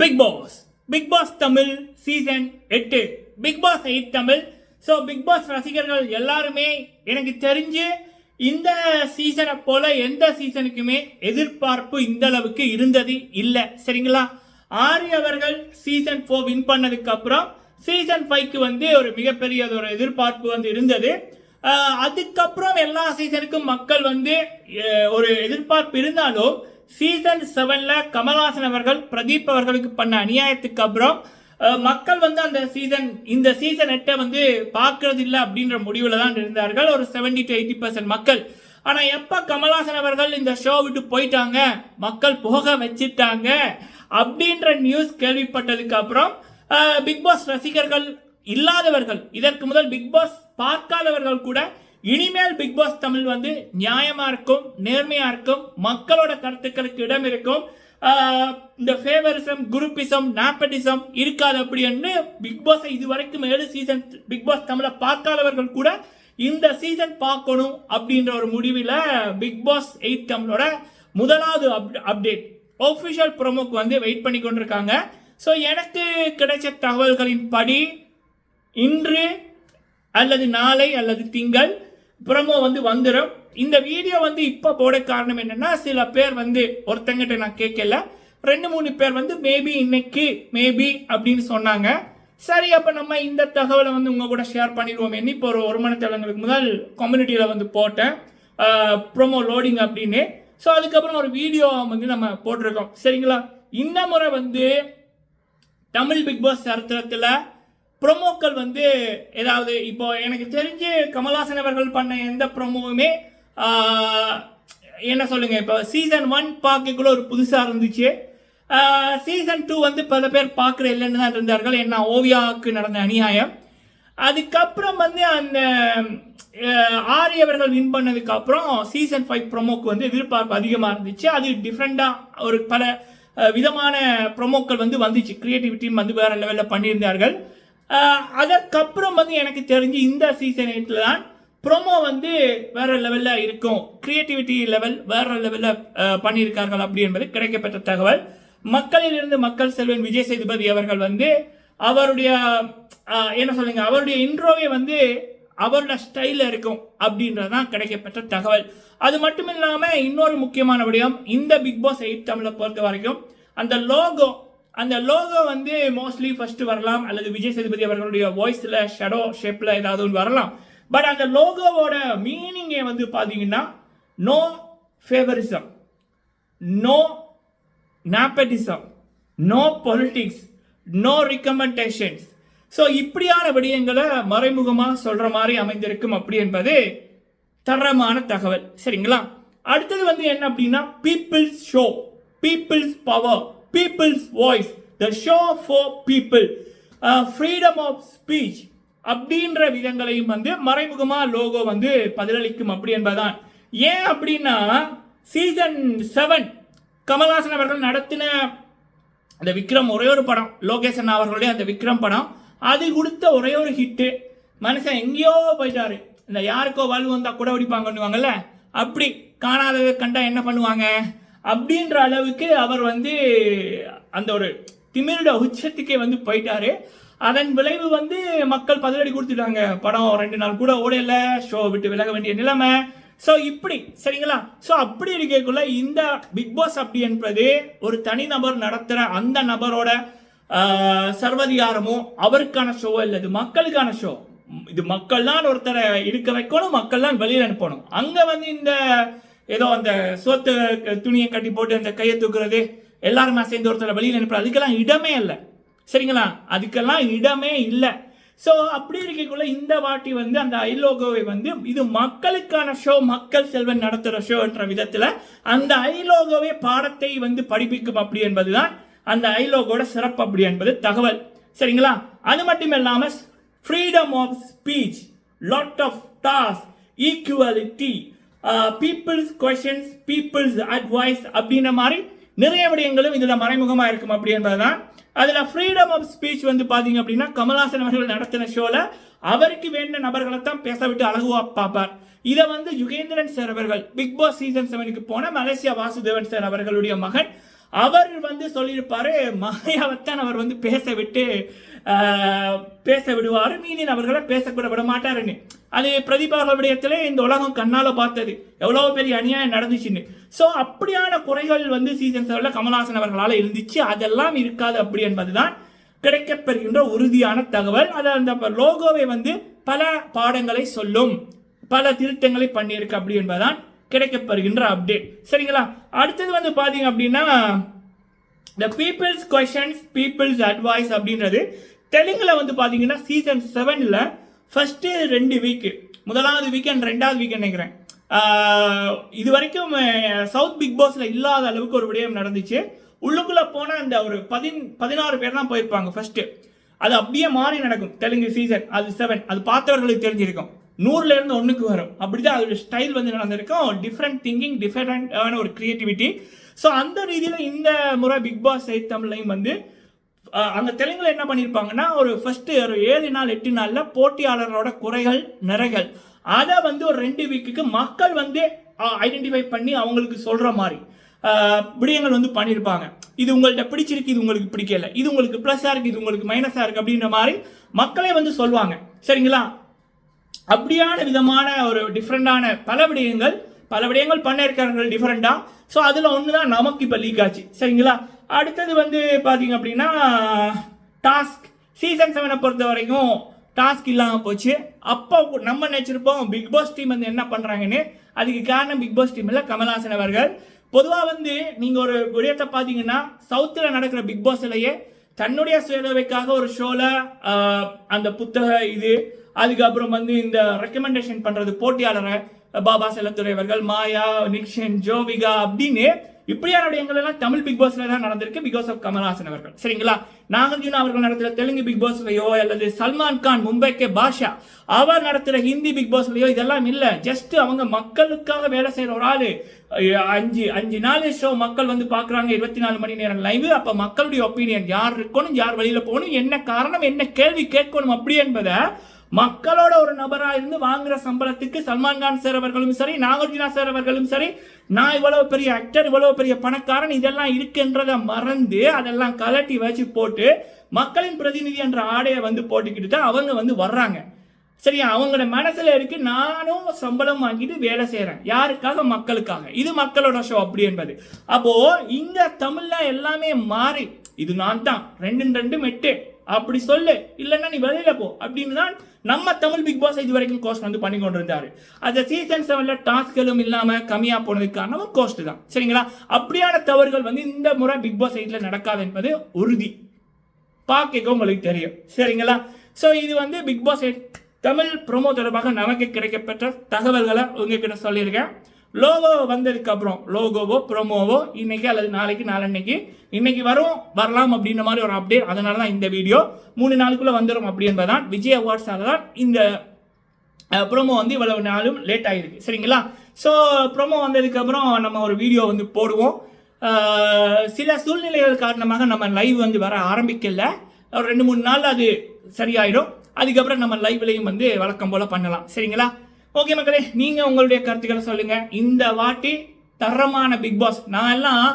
Bigg Boss Bigg Boss Tamil season எட்டு. Bigg Boss eight Tamil so Bigg Boss ரசிகர்கள் எல்லாருமே எனக்கு தெரிஞ்சு இந்த சீசனை போல எந்த சீசனுக்குமே எதிர்பார்ப்பு இந்த அளவுக்கு இருந்தது இல்லை. சரிங்களா? ஆரி அவர்கள் சீசன் ஃபோர் வின் பண்ணதுக்கு அப்புறம் சீசன் ஃபைவ்க்கு வந்து ஒரு மிகப்பெரிய ஒரு எதிர்பார்ப்பு வந்து இருந்தது. அதுக்கப்புறம் எல்லா சீசனுக்கும் மக்கள் வந்து ஒரு எதிர்பார்ப்பு இருந்தாலும் சீசன் செவனில் கமல்ஹாசன் அவர்கள் பிரதீப் அவர்களுக்கு பண்ண அநியாயத்துக்கு அப்புறம் மக்கள் வந்து அந்த சீசன் இந்த சீசன் எட்டை வந்து பார்க்கறது இல்லை அப்படின்ற முடிவில் தான் இருந்தார்கள். ஒரு 70 டு எயிட்டி பர்சன்ட் மக்கள். ஆனால் எப்போ கமல்ஹாசன் அவர்கள் இந்த ஷோ விட்டு போயிட்டாங்க? மக்கள் போக வச்சுட்டாங்க அப்படின்ற நியூஸ் கேள்விப்பட்டதுக்கு அப்புறம் பிக் பாஸ் ரசிகர்கள் இல்லாதவர்கள் இதற்கு முதல் பிக் பாஸ் பார்க்காதவர்கள் கூட இனிமேல் பிக் பாஸ் தமிழ் வந்து நியாயமா இருக்கும் நேர்மையா இருக்கும் மக்களோட கருத்துக்களுக்கு இடம் இருக்கும். இந்த ஃபேவரிசம் குரூப்பிசம் நாப்பட்டிசம் இருக்காது அப்படின்னு பிக் பாஸ் இதுவரைக்கும் ஏழு சீசன் பிக் பாஸ் தமிழை பார்க்காதவர்கள் கூட இந்த சீசன் பார்க்கணும் அப்படின்ற ஒரு முடிவில் பிக் பாஸ் எயிட் தமிழோட முதலாவது அப் அப்டேட் ஒஃபிஷியல் ப்ரோமோக்கு வந்து வெயிட் பண்ணி கொண்டிருக்காங்க. ஸோ எனக்கு கிடைச்ச தகவல்களின் படி இன்று அல்லது நாளை அல்லது திங்கள் ப்ரோமோ வந்து வந்துடும் இந்த வீடியோ வந்து இப்போ போட காரணம் என்னன்னா சில பேர் வந்து ஒருத்தங்கிட்ட நான் கேட்கல. ரெண்டு மூணு பேர் வந்து மேபி இன்னைக்கு மேபி அப்படின்னு சொன்னாங்க. சரி அப்போ நம்ம இந்த தகவலை வந்து உங்கள் கூட ஷேர் பண்ணிடுவோம். இப்போ ஒரு ஒரு மணி தேவங்களுக்கு முதல் கம்யூனிட்டியில் வந்து போட்டேன். ப்ரோமோ லோடிங் அப்படின்னு. ஸோ அதுக்கப்புறம் ஒரு வீடியோ வந்து நம்ம போட்டிருக்கோம். சரிங்களா? இந்த முறை வந்து தமிழ் பிக் பாஸ் சரித்திரத்தில் ப்ரொமோக்கள் வந்து ஏதாவது இப்போ எனக்கு தெரிஞ்சு கமல்ஹாசன் அவர்கள் பண்ண எந்த ப்ரொமோவுமே என்ன சொல்லுங்க இப்போ சீசன் ஒன் பார்க்கக்குள்ள ஒரு புதுசாக இருந்துச்சு. சீசன் டூ வந்து பல பேர் பார்க்குற இல்லைன்னு தான் இருந்தார்கள். என்ன ஓவியாவுக்கு நடந்த அநியாயம். அதுக்கப்புறம் வந்து அந்த ஆரியவர்கள் அவர்கள் வின் பண்ணதுக்கு அப்புறம் சீசன் ஃபைவ் ப்ரொமோக்கு வந்து எதிர்பார்ப்பு அதிகமாக இருந்துச்சு. அது டிஃப்ரெண்ட்டாக ஒரு பல விதமான ப்ரொமோக்கள் வந்து வந்துச்சு. கிரியேட்டிவிட்டியும் வந்து வேறு லெவலில் பண்ணியிருந்தார்கள். அதற்கப்புறம் வந்து எனக்கு தெரிஞ்சு இந்த சீசன் எயிட்டில் தான் ப்ரோமோ வந்து வேற லெவலில் இருக்கும். கிரியேட்டிவிட்டி லெவல் வேற லெவலில் பண்ணியிருக்கார்கள் அப்படி என்பது கிடைக்கப்பெற்ற தகவல். மக்களிலிருந்து மக்கள் செல்வன் விஜய் சேதுபதி அவர்கள் வந்து அவருடைய என்ன சொல்லுங்க அவருடைய இன்ட்ரோவே வந்து அவரோட ஸ்டைலில் இருக்கும் அப்படின்றதான் கிடைக்கப்பெற்ற தகவல். அது மட்டும் இல்லாமல் இன்னொரு முக்கியமான விடயம் இந்த பிக் பாஸ் எயிட் தமிழை பொறுத்த வரைக்கும் அந்த லோகோ அந்த லோகோ வந்து மோஸ்ட்லி ஃபர்ஸ்ட் வரலாம் அல்லது விஜய் சேதுபதி அவர்களுடைய வாய்ஸில் ஷடோ ஷேப்பில் ஏதாவது ஒன்று வரலாம். பட் அந்த லோகோவோட மீனிங்கே வந்து பார்த்தீங்கன்னா no favouritism no nepotism no politics no recommendations so இப்படியான விடயங்களை மறைமுகமாக சொல்கிற மாதிரி அமைந்திருக்கும் அப்படி என்பது தரமான தகவல். சரிங்களா? அடுத்தது வந்து என்ன அப்படின்னா people's show people's power people's voice the show for people freedom of speech அப்படின்ற விதங்களையும் வந்து மறைமுகமாக லோகோ வந்து பதிலளிக்கும் அப்படி என்பதுதான். ஏன் அப்படின்னா சீசன் செவன் கமல்ஹாசன் அவர்கள் நடத்தின அந்த விக்ரம் ஒரே ஒரு படம் லோகேஷன் அவர்களுடைய அந்த விக்ரம் படம். அது கொடுத்த ஒரே ஒரு ஹிட்டு மனுஷன் எங்கேயோ போயிட்டாரு. இந்த யாருக்கோ வாழ்வு வந்தால் கூட ஒடிப்பாங்கன்னுவாங்கல்ல அப்படி காணாததை கண்டா என்ன பண்ணுவாங்க? அப்படின்ற அளவுக்கு அவர் வந்து அந்த ஒரு திமிரோட உச்சத்துக்கே வந்து போயிட்டாரு. அதன் விளைவு வந்து மக்கள் பதிலடி கொடுத்துட்டாங்க. படம் ரெண்டு நாள் கூட ஓடையில ஷோ விட்டு விலக வேண்டிய நிலைமை. ஸோ இப்படி சரிங்களா? ஸோ அப்படி இருக்கக்குள்ள இந்த பிக் பாஸ் அப்படி என்பது ஒரு தனிநபர் நடத்துகிற அந்த நபரோட சர்வதிகாரமோ அவருக்கான ஷோ இல்லை இது மக்களுக்கான ஷோ இது மக்கள் தான் ஒருத்தரை இருக்க வைக்கணும் மக்கள் தான் வெளியில் அனுப்பணும். அங்கே வந்து இந்த ஏதோ அந்த சோத்து துணியை கட்டி போட்டு அந்த கையை தூக்குறது எல்லாருமே சேர்ந்து ஒருத்தரை வெளியில் அனுப்புறது அதுக்கெல்லாம் இடமே இல்லை. சரிங்களா? அதுக்கெல்லாம் இடமே இல்லை. ஸோ அப்படி இருக்கக்குள்ள இந்த வாட்டி வந்து அந்த ஐலோகோவை வந்து இது மக்களுக்கான ஷோ மக்கள் செல்வன் நடத்துகிற ஷோ என்ற விதத்தில் அந்த ஐலோகோவே பாடத்தை வந்து படிப்பிக்கும் அப்படி என்பதுதான் அந்த ஐலோகோட சிறப்பு அப்படி என்பது தகவல். சரிங்களா? அது மட்டும் இல்லாமல் freedom of speech lot of tasks equality people's questions people's advice அப்படின்ற மாதிரி நிறைய விடயங்களும் இதில் மறைமுகமாக இருக்கும் அப்படி என்பதுதான். அதில் ஃப்ரீடம் ஆஃப் ஸ்பீச் வந்து பார்த்தீங்க அப்படின்னா கமல்ஹாசன் அவர்கள் நடத்தின ஷோவில் அவருக்கு வேண்ட நபர்களை தான் பேச விட்டு அழகுவா பார்ப்பார். இதை வந்து யுகேந்திரன் சார் அவர்கள் பிக் பாஸ் சீசன் செவனுக்கு போன மலேசியா வாசுதேவன் சார் அவர்களுடைய மகன் அவர் வந்து சொல்லியிருப்பாரு மாயாவத்தான் அவர் வந்து பேச விட்டு பேச விடுவார் மீதி நபர்களை பேசக்கூட விட மாட்டாருன்னு அது பிரதிபாக அவர்கள் விடயத்திலே இந்த உலகம் கண்ணால் பார்த்தது. எவ்வளோ பெரிய அநியாயம் நடந்துச்சுன்னு. ஸோ அப்படியான குறைகள் வந்து சீசன் செவனில் கமல்ஹாசன் அவர்களால் இருந்துச்சு. அதெல்லாம் இருக்காது அப்படி என்பதுதான் கிடைக்கப்பெறுகின்ற உறுதியான தகவல். அது அந்த லோகோவை வந்து பல பாடங்களை சொல்லும் பல திருத்தங்களை பண்ணியிருக்கு அப்படி என்பதுதான் கிடைக்கப்பெறுகின்ற அப்டேட் சரிங்களா? அடுத்தது வந்து பார்த்தீங்க அப்படின்னா the people's questions people's advice அப்படின்றது தெலுங்கில் வந்து பார்த்தீங்கன்னா சீசன் செவனில் ஃபஸ்ட்டு ரெண்டு வீக்கு முதலாவது வீக்கெண்ட் ரெண்டாவது வீக்கெண்ட் நினைக்கிறேன். இது வரைக்கும் சவுத் பிக் பாஸில் இல்லாத அளவுக்கு ஒரு விடயம் நடந்துச்சு. உள்ளுக்குள்ளே போனால் அந்த ஒரு பதின் பதினாறு பேர் தான் போயிருப்பாங்க ஃபஸ்ட்டு அது அப்படியே மாறி நடக்கும். தெலுங்கு சீசன் அது செவன் அது பார்த்தவர்களுக்கு தெரிஞ்சிருக்கும். நூறுலேருந்து ஒன்றுக்கு வரும். அப்படி தான் அதோட ஸ்டைல் வந்து நடந்திருக்கும். டிஃப்ரெண்ட் திங்கிங் டிஃப்ரெண்டான ஒரு கிரியேட்டிவிட்டி ஸோ அந்த ரீதியில் இந்த முறை பிக் பாஸ் தமிழ்லையும் வந்து அந்த தெலுங்கில் என்ன பண்ணியிருப்பாங்கன்னா ஒரு ஃபஸ்ட்டு ஒரு ஏழு நாள் எட்டு நாளில் போட்டியாளரோட குறைகள் நிறைகள். அதை வந்து ஒரு ரெண்டு வீக்குக்கு மக்கள் வந்து ஐடென்டிஃபை பண்ணி அவங்களுக்கு சொல்கிற மாதிரி விடயங்கள் வந்து பண்ணியிருப்பாங்க இது உங்கள்கிட்ட பிடிச்சிருக்கு இது உங்களுக்கு பிடிக்கல. இது உங்களுக்கு ப்ளஸ்ஸாக இருக்குது இது உங்களுக்கு மைனஸாக இருக்குது அப்படின்ற மாதிரி மக்களே வந்து சொல்லுவாங்க. சரிங்களா? அப்படியான விதமான ஒரு டிஃப்ரெண்டான பல விடயங்கள் பல விடயங்கள் பண்ணியிருக்கார்கள் டிஃப்ரெண்ட்டாக ஸோ அதில் ஒன்று தான் நமக்கு இப்போ லீக் ஆச்சு. சரிங்களா? அடுத்தது வந்து பார்த்தீங்க அப்படின்னா டாஸ்க் சீசன் செவனை பொறுத்த வரைக்கும் டாஸ்க் இல்லாமல் போச்சு. அப்போ நம்ம நினச்சிருப்போம் பிக் பாஸ் டீம் வந்து என்ன பண்ணுறாங்கன்னு அதுக்கு காரணம் பிக் பாஸ் டீம் இல்லை கமல்ஹாசன் அவர்கள். பொதுவாக வந்து நீங்கள் ஒரு விடயத்தை பார்த்தீங்கன்னா சவுத்தில் நடக்கிற பிக் பாஸ்லேயே தன்னுடைய சுயதவைக்காக ஒரு ஷோவில் அந்த புத்தக இது அதுக்கப்புறம் வந்து இந்த ரெக்கமெண்டேஷன் பண்ணுறது போட்டியாளரை பாபா செல்லத்துறை அவர்கள் மாயா நிக்ஷன் ஜோவிகா அப்படின்னு இப்படியான விடயங்கள் எல்லாம் தமிழ் பிக் பாஸ்ல தான் நடந்திருக்கு பிகாஸ் ஆஃப் கமல்ஹாசன் அவர்கள். சரிங்களா? நாகார்ஜுனா அவர்கள் நடத்துற தெலுங்கு பிக் பாஸ்லயோ அல்லது சல்மான் கான் மும்பைக்கே பாஷா அவர் நடத்துற ஹிந்தி பிக் பாஸ்லயோ இதெல்லாம் இல்ல. ஜஸ்ட் அவங்க மக்களுக்காக வேலை செய்யற ஒரு ஆளு. அஞ்சு அஞ்சு நாலு ஷோ மக்கள் வந்து பாக்குறாங்க இருபத்தி நாலு மணி நேரம் லைவ் அப்ப மக்களுடைய ஒப்பீனியன் யார் இருக்கணும் யார் வழியில் போகணும் என்ன காரணம் என்ன கேள்வி கேட்கணும் அப்படி என்பதை மக்களோட ஒரு நபராக இருந்து வாங்குற சம்பளத்துக்கு சல்மான் கான் சார் அவர்களும் சரி நாகார்ஜுனா சார் அவர்களும் சரி நான் இவ்வளவு பெரிய ஆக்டர் இவ்வளவு பெரிய பணக்காரன் இதெல்லாம் இருக்குன்றதை மறந்து அதெல்லாம் கலட்டி வச்சு போட்டு மக்களின் பிரதிநிதி என்ற ஆடையை வந்து போட்டுக்கிட்டு தான் அவங்க வந்து வர்றாங்க. சரியா? அவங்களோட மனசுல இருக்கு நானும் சம்பளம் வாங்கிட்டு வேலை செய்யறேன் யாருக்காக? மக்களுக்காக. இது மக்களோட ஷோ அப்படி என்பது. அப்போ இங்க தமிழ்ல எல்லாமே மாறி இது நான் தான் ரெண்டு ரெண்டு மெட்டு அப்படி சொல்லு. இல்லைன்னா நீ வெளியில போ. அப்படின்னு தான் நம்ம தமிழ் பிக் பாஸ் இது வரைக்கும் கோஸ்ட் வந்து பண்ணி கொண்டிருந்தாரு. அந்த சீசன் செவன்ல டாஸ்களும் இல்லாம கம்மியா போனதுக்கு காரணமும் கோஸ்ட் தான். சரிங்களா? அப்படியான தவறுகள் வந்து இந்த முறை பிக் பாஸ் எயிட்ல நடக்காது என்பது உறுதி. பார்க்க உங்களுக்கு தெரியும். சரிங்களா? ஸோ இது வந்து Bigg Boss eight Tamil promo தொடர்பாக நமக்கு கிடைக்கப்பெற்ற தகவல்களை உங்ககிட்ட சொல்லியிருக்கேன். லோகோ வந்ததுக்கு அப்புறம் லோகோவோ ப்ரோமோவோ இன்னைக்கு அல்லது நாளைக்கு நாளன்னைக்கு இன்னைக்கு வரும் வரலாம் அப்படின்ற மாதிரி ஒரு அப்டேட் அதனால தான் இந்த வீடியோ மூணு நாளுக்குள்ளே வந்துடும் அப்படி என்பதான் விஜய் அவார்ட்ஸால தான் இந்த ப்ரோமோ வந்து இவ்வளவு நாளும் லேட் ஆகிருக்கு சரிங்களா? ஸோ ப்ரோமோ வந்ததுக்கப்புறம் நம்ம ஒரு வீடியோ வந்து போடுவோம். சில சூழ்நிலைகள் காரணமாக நம்ம லைவ் வந்து வர ஆரம்பிக்கல. ஒரு ரெண்டு மூணு நாள் அது சரியாயிடும். அதுக்கப்புறம் நம்ம லைவ்லையும் வந்து வழக்கம் போல் பண்ணலாம். சரிங்களா? ஓகே மக்களே நீங்கள் உங்களுடைய கருத்துக்களை சொல்லுங்க. இந்த வாட்டி தரமான பிக் பாஸ் நான் எல்லாம்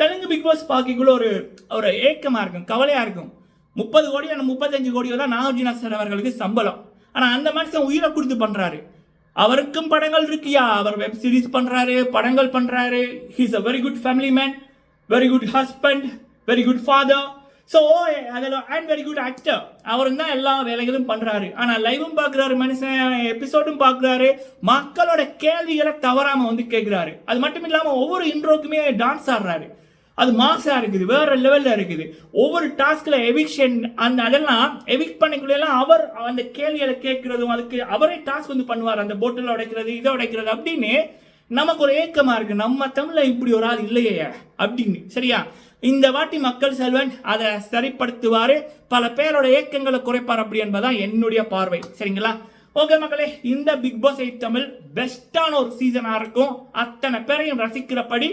தெலுங்கு பிக் பாஸ் பார்க்கக்குள்ள ஒரு ஒரு ஏக்கமாக இருக்கும் கவலையாக இருக்கும். முப்பது கோடியோ அந்த முப்பத்தஞ்சு கோடியோ தான் நாகார்ஜுனா சார் அவர்களுக்கு சம்பளம். ஆனா அந்த மனுஷன் உயிரை கொடுத்து பண்றாரு. அவருக்கும் படங்கள் இருக்கியா? அவர் வெப் சீரிஸ் பண்றாரு படங்கள் பண்றாரு. He's a very good family man very good husband very good father so அதில் அண்ட் வெரி குட் ஆக்டர் அவரும் தான் எல்லா வேலைகளும் பண்ணுறாரு ஆனால் லைவும் பார்க்குறாரு மனுஷன் எபிசோடும் பார்க்குறாரு மக்களோட கேள்விகளை தவறாமல் வந்து கேட்குறாரு. அது மட்டும் இல்லாமல் ஒவ்வொரு இன்ட்ரோக்குமே டான்ஸ் ஆடுறாரு. அது மாசாக இருக்குது வேற லெவலில் இருக்குது. ஒவ்வொரு டாஸ்கில் எவிக்ஷன் அந்த அதெல்லாம் எவிக் பண்ணக்குள்ள எல்லாம் அவர் அந்த கேள்விகளை கேட்குறதும் அதுக்கு அவரே டாஸ்க் வந்து பண்ணுவார். அந்த போட்டில் உடைக்கிறது இதை உடைக்கிறது அப்படின்னு நமக்கு ஒரு ஏக்கமாக இருக்குது நம்ம தமிழில் இப்படி ஒரு ஆள் இல்லையே அப்படின்னு சரியா? இந்த வாட்டி மக்கள் செல்வன் அதை சரிப்படுத்துவாரு. பல பேரோட ஏக்கங்களை குறைப்பார் அப்படி என்பதான் என்னுடைய பார்வை. சரிங்களா? ஓகே மக்களே இந்த பிக் பாஸ் எயிட் தமிழ் பெஸ்டான ஒரு சீசனா இருக்கும். அத்தனை பேரையும் ரசிக்கிறபடி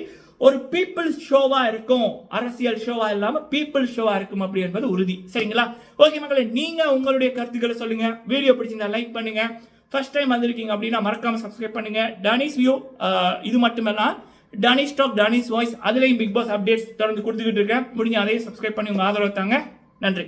ஒரு பீப்புள் ஷோவா இருக்கும். அரசியல் ஷோவா இல்லாம பீப்புள் ஷோவா இருக்கும் அப்படி என்பது உறுதி. சரிங்களா? ஓகே மக்களே நீங்க உங்களுடைய கருத்துக்களை சொல்லுங்க. வீடியோ பிடிச்சிருந்தா லைக் பண்ணுங்க. ஃபர்ஸ்ட் டைம் வந்திருக்கீங்க அப்படின்னா மறக்காம சப்ஸ்கிரைப் பண்ணுங்க. டனிஸ் வியூ இது மட்டுமல்ல டானிஷ் டாக் டனிஷ் வாய்ஸ் அதுலேயும் பிக் பாஸ் அப்டேட்ஸ் தொடர்ந்து கொடுத்துக்கிட்டு இருக்கேன். முடிஞ்ச அதையும் சப்ஸ்கிரைப் பண்ணி உங்கள் ஆதரவு தாங்க. நன்றி.